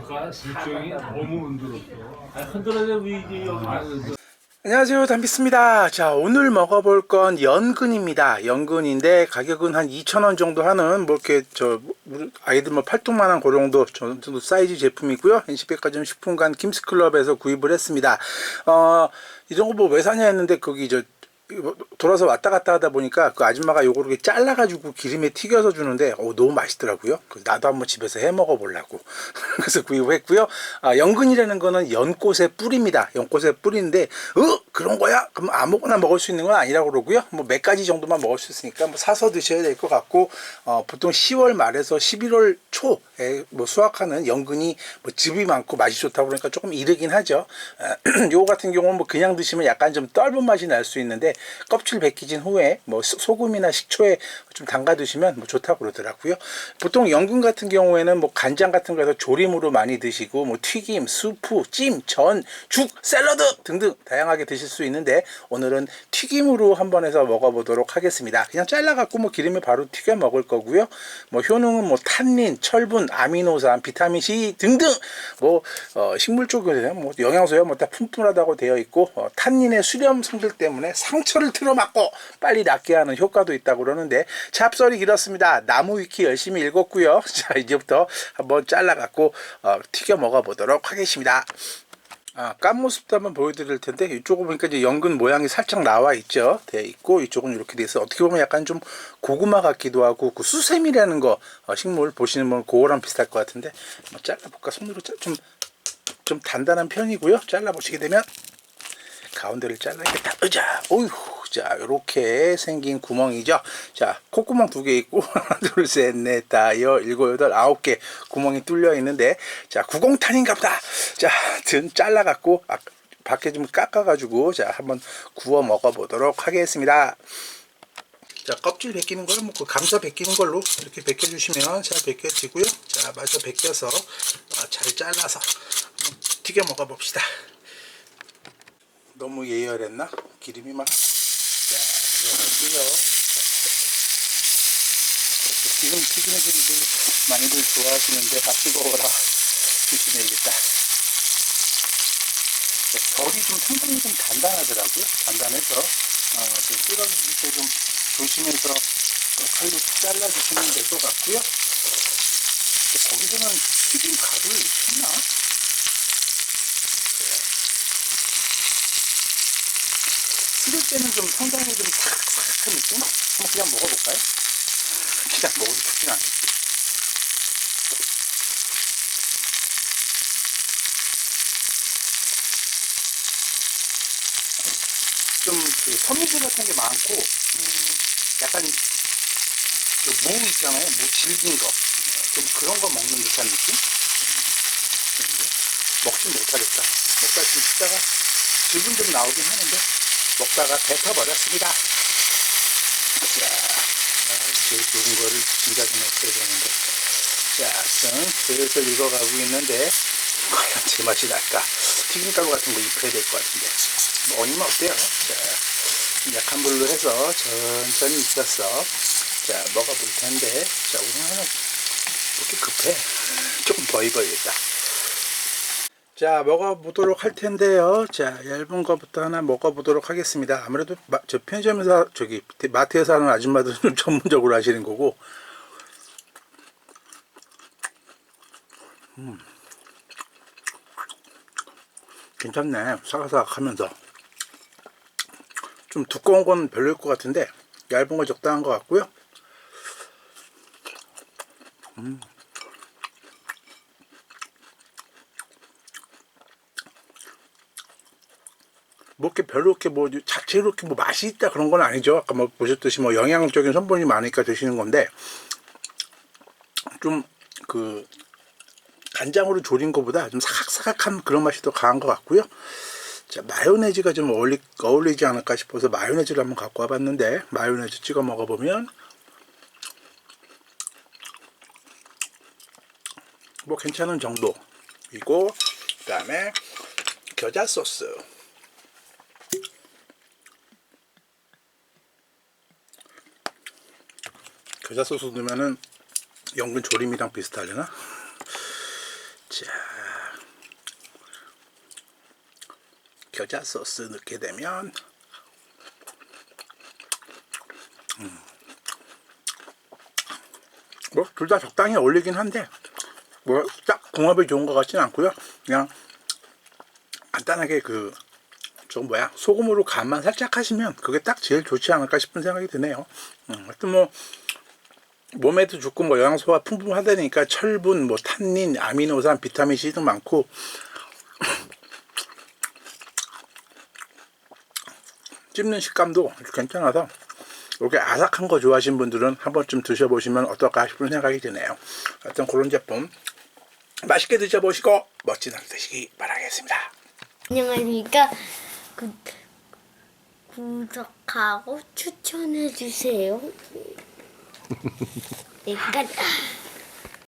아까 실정이 너무 흔들었어. 아, 여기. 아, 그, 안녕하세요 담비스입니다. 자 오늘 먹어볼 건 연근입니다. 연근인데 가격은 한 2,000원 정도 하는 뭐 이렇게 저 아이들 뭐 팔뚝만한 그 정도 저 정도 사이즈 제품이고요. NC백화점 식품관 김스클럽에서 구입을 했습니다. 어 이런 거뭐왜 사냐 했는데 거기 저 돌아서 왔다 갔다 하다 보니까 그 아줌마가 요거 이렇게 잘라가지고 기름에 튀겨서 주는데 어, 너무 맛있더라고요. 그래서 나도 한번 집에서 해 먹어보려고. 그래서 구입했고요. 아, 연근이라는 거는 연꽃의 뿌리입니다. 연꽃의 뿌리인데, 어? 그런 거야? 그럼 아무거나 먹을 수 있는 건 아니라고 그러고요. 뭐 몇 가지 정도만 먹을 수 있으니까 뭐 사서 드셔야 될 것 같고, 어, 보통 10월 말에서 11월 초에 뭐 수확하는 연근이 뭐 즙이 많고 맛이 좋다고 그러니까 조금 이르긴 하죠. 요거 같은 경우는 뭐 그냥 드시면 약간 좀 떫은 맛이 날 수 있는데 껍질 벗기진 후에 뭐 소- 소금이나 식초에 좀 담가 드시면 뭐 좋다고 그러더라고요. 보통 연근 같은 경우에는 뭐 간장 같은 거에서 조림으로 많이 드시고 뭐 튀김, 수프, 찜, 전, 죽, 샐러드 등등 다양하게 드실 수 있는데 오늘은 튀김으로 한번 해서 먹어보도록 하겠습니다. 그냥 잘라갖고 뭐 기름에 바로 튀겨 먹을 거고요. 뭐 효능은 뭐 탄닌, 철분, 아미노산, 비타민 C 등등 뭐 어, 식물 쪽에서 뭐 영양소야 뭐다 푼푼하다고 되어 있고 어, 탄닌의 수렴 성질 때문에 상처를 틀어막고 빨리 낫게 하는 효과도 있다고 그러는데 잡설이 길었습니다. 나무 위키 열심히 읽었고요. 자 이제부터 한번 잘라갖고 어, 튀겨 먹어보도록 하겠습니다. 아, 깐 모습도 한번 보여드릴 텐데 이쪽은 보니까 이제 연근 모양이 살짝 나와 있죠. 돼 있고 이쪽은 이렇게 돼 있어. 어떻게 보면 약간 좀 고구마 같기도 하고 그 수세미라는 거 어, 식물 보시는 분 그거랑 비슷할 것 같은데 한번 잘라볼까 손으로 좀좀 단단한 편이고요. 잘라 보시게 되면 가운데를 잘라야겠다. 으자, 어휴, 자, 이렇게 생긴 구멍이죠. 자, 콧구멍 두 개 있고, 하나, 둘, 셋, 넷, 다, 여, 일곱, 여덟, 아홉 개 구멍이 뚫려 있는데, 자, 구공탄인가 보다. 자, 등 잘라갖고, 아, 밖에 좀 깎아가지고, 자, 한번 구워 먹어보도록 하겠습니다. 자, 껍질 벗기는 거는 뭐 그 감자 벗기는 걸로 이렇게 벗겨주시면 잘 벗겨지고요. 자, 마저 벗겨서 어, 잘 잘라서 튀겨 먹어봅시다. 너무 예열했나? 기름이 막. 자, 들어가고요. 기름 튀기는 소리들 많이들 좋아하시는데 아 뜨거워라 조심해야겠다. 자, 결이 좀 상당히 좀 단단하더라고요. 단단해서 어, 좀 뜯어주실 때좀 조심해서 어, 칼로 잘라주시면 될 것 같고요. 거기서는 튀김 가루를 쳤나? 튀길 때는 좀 상당히 좀 삭삭한 느낌? 한번 그냥 먹어볼까요? 그냥 먹어도 좋진 않겠지. 좀그 섬유질 같은 게 많고, 음, 약간 그무 있잖아요. 무 질긴 거. 어, 좀 그런 거 먹는 듯한 느낌? 음, 먹진 못하겠다. 먹다 좀 씹다가 즙은 좀 나오긴 하는데, 먹다가 뱉어버렸습니다. 자, 아, 제일 좋은 거를 진짜 좀 없애야 되는데. 자, 전 슬슬 익어가고 있는데, 과연 제 맛이 날까? 튀김가루 같은 거 입혀야 될 것 같은데. 뭐, 얹으면 어때요? 자, 좀 약한 불로 해서 천천히 익혔어. 자, 먹어볼 텐데. 자, 오늘은 왜 이렇게 급해? 조금 더 익어야겠다. 자 먹어보도록 할 텐데요. 자 얇은 거부터 하나 먹어보도록 하겠습니다. 아무래도 마, 저 편의점에서 저기 마트에서 하는 아줌마들은 좀 전문적으로 하시는 거고. 음. 괜찮네. 사각사각하면서. 좀 두꺼운 건 별로일 것 같은데 얇은 거 적당한 것 같고요 뭐 이렇게 별로 이렇게 뭐 자체로 이렇게 뭐 맛이 있다 그런 건 아니죠. 아까 뭐 보셨듯이 뭐 영양적인 성분이 많으니까 드시는 건데 좀 그 간장으로 졸인 것보다 좀 사각사각한 그런 맛이 더 강한 것 같고요. 자 마요네즈가 좀 어울리, 어울리지 않을까 싶어서 마요네즈를 한번 갖고 와봤는데 마요네즈 찍어 먹어보면 뭐 괜찮은 정도이고 그 다음에 겨자 소스 겨자 소스 넣으면은 연근 조림이랑 비슷하려나? 자, 겨자 소스 넣게 되면 뭐둘 다 적당히 어울리긴 한데 뭐 딱 궁합이 좋은 것 같지는 않고요. 그냥 간단하게 그저 뭐야 소금으로 간만 살짝 하시면 그게 딱 제일 좋지 않을까 싶은 생각이 드네요. 음, 하여튼 뭐 몸에도 좋고 뭐 영양소가 풍부하다니까 철분, 뭐 탄닌, 아미노산, 비타민 C도 많고 씹는 식감도 괜찮아서 이렇게 아삭한 거 좋아하시는 분들은 한 번쯤 드셔보시면 어떨까 싶은 생각이 드네요. 하여튼 그런 제품 맛있게 드셔보시고 멋진 하루 되시기 바라겠습니다. 안녕하십니까. 구, 구독하고 추천해 주세요. 네, 끝.